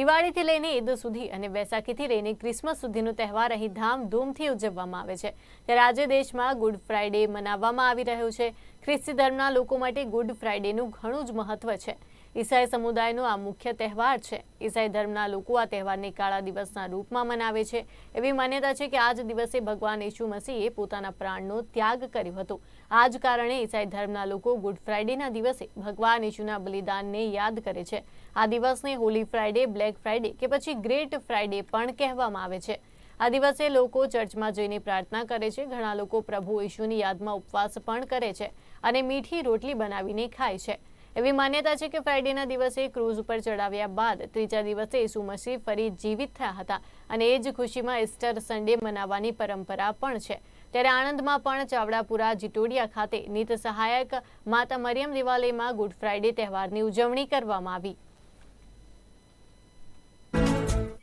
દિવાળીથી લઈને ઈદ સુધી અને બેસાખીથી લઈને ક્રિસમસ સુધીનો તહેવાર અહીં ધામધૂમથી ઉજવવામાં આવે છે. ત્યારે આજે દેશમાં ગુડ ફ્રાઇડે મનાવવામાં આવી રહ્યો છે. ખ્રિસ્તી ધર્મના લોકો માટે ગુડ ફ્રાઇડેનું ઘણું જ મહત્વ છે. ઈસાઈ સમુદાયનો આ મુખ્ય તહેવાર છે. ઈસાઈ ધર્મના લોકો આ તહેવારને કાળા દિવસના રૂપમાં મનાવે છે. એવી માન્યતા છે કે આ જ દિવસે ભગવાન ઈસુ મસીહે પોતાના પ્રાણનો ત્યાગ કર્યો હતો. આ જ કારણે ઈસાઈ ધર્મના લોકો ગુડ ફ્રાઇડેના દિવસે ભગવાન ઈસુના બલિદાનને યાદ કરે છે. આ દિવસને હોલી ફ્રાઇડે, બ્લેક ફ્રાઇડે કે પછી ગ્રેટ ફ્રાઇડે પણ કહેવામાં આવે છે. આ દિવસે લોકો ચર્ચમાં જઈને પ્રાર્થના કરે છે. ઘણા લોકો પ્રભુ ઈશુની યાદમાં ઉપવાસ પણ કરે છે અને મીઠી રોટલી બનાવીને ખાય છે. એવી માન્યતા છે કે ફ્રાઇડેના દિવસે ક્રૂઝ ઉપર ચડાવ્યા બાદ ત્રીજા દિવસે ઈસુ મસીહ ફરી જીવિત થયા હતા અને એ જ ખુશીમાં ઇસ્ટર સન્ડે મનાવવાની પરંપરા પણ છે. ત્યારે આણંદમાં પણ ચાવડાપુરા જીટોડિયા ખાતે નીત સહાયક માતા મરિયમ દેવાલયમાં ગુડ ફ્રાઇડે તહેવારની ઉજવણી કરવામાં આવી.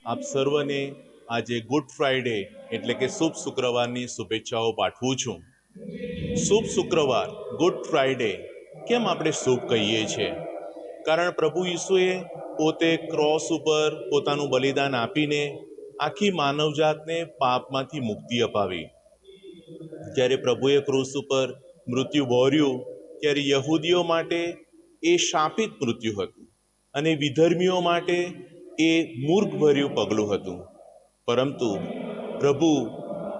આપ સર્વને આજે ગુડ ફ્રાઇડે એટલે કે શુભ શુક્રવારની શુભેચ્છાઓ પાઠવું છું. શુભ શુક્રવાર ગુડ ફ્રાઇડે કેમ આપણે શુભ કહીએ છીએ? કારણ પ્રભુ ઈસુએ પોતે ક્રોસ ઉપર પોતાનું બલિદાન આપીને આખી માનવજાતને પાપમાંથી મુક્તિ અપાવી. જ્યારે પ્રભુએ ક્રોસ ઉપર મૃત્યુ વહોર્યું ત્યારે યહૂદીઓ માટે એ શાપિત મૃત્યુ હતું અને વિધર્મીઓ માટે એ મૂર્ખભર્યું પગલું હતું. પરંતુ પ્રભુ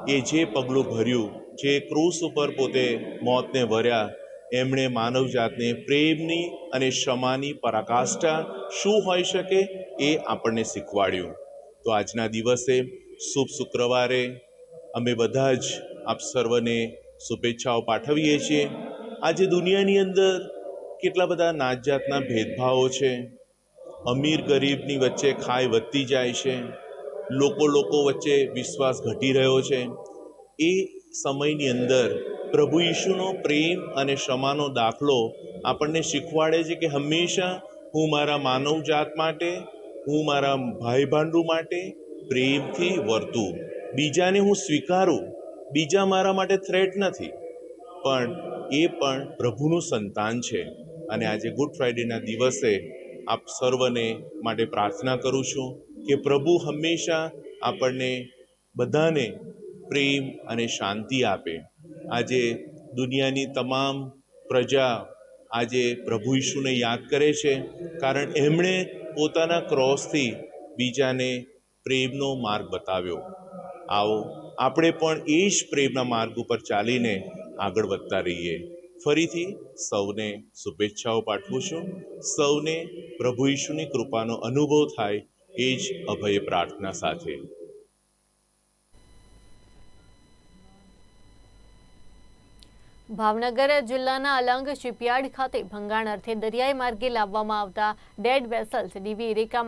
એ જે પગલું ભર્યું, જે ક્રૂસ ઉપર પોતે મોતને વર્યા એમણે માનવજાતને પ્રેમની અને ક્ષમાની પરાકાષ્ઠા શું હોઈ શકે એ આપણને શીખવાડ્યું. તો આજના દિવસે શુભ શુક્રવારે અમે બધા જ આપ સર્વને શુભેચ્છાઓ પાઠવીએ છીએ. આજે દુનિયાની અંદર કેટલા બધા નાત જાતના ભેદભાવો છે. અમીર ગરીબની વચ્ચે ખાઈ વધતી જાય છે. લોકો લોકો વચ્ચે વિશ્વાસ ઘટી રહ્યો છે. એ સમયની અંદર પ્રભુ ઈશુનો પ્રેમ અને ક્ષમાનો દાખલો આપણને શીખવાડે છે કે હંમેશા હું મારા માનવજાત માટે, હું મારા ભાઈ ભાંડુ માટે પ્રેમથી વર્તું. બીજાને હું સ્વીકારું, બીજા મારા માટે થ્રેટ નથી. પણ એ પણ પ્રભુનું સંતાન છે. અને આજે ગુડ ફ્રાઇડેના દિવસે આપ સર્વને માટે પ્રાર્થના કરું છું કે પ્રભુ હંમેશા આપણને બધાને પ્રેમ અને શાંતિ આપે. આજે દુનિયાની તમામ પ્રજા આજે પ્રભુ ઈશુને યાદ કરે છે, કારણ એમણે પોતાના ક્રોસથી બીજાને પ્રેમનો માર્ગ બતાવ્યો. આવો, આપણે પણ એ જ પ્રેમના માર્ગ ઉપર ચાલીને આગળ વધતા રહીએ. ફરીથી સૌને શુભેચ્છાઓ પાઠવું છું. સૌને પ્રભુ ઈશુની કૃપાનો અનુભવ થાય એ જ અભય પ્રાર્થના સાથે. ભાવનગર જિલ્લાના અલંગ શિપયાર્ડ ખાતે ભંગાણ અર્થે દરિયાઈ માર્ગે લાવવામાં આવતા ડેડ વેસલ્સ ડીવી રેકામાં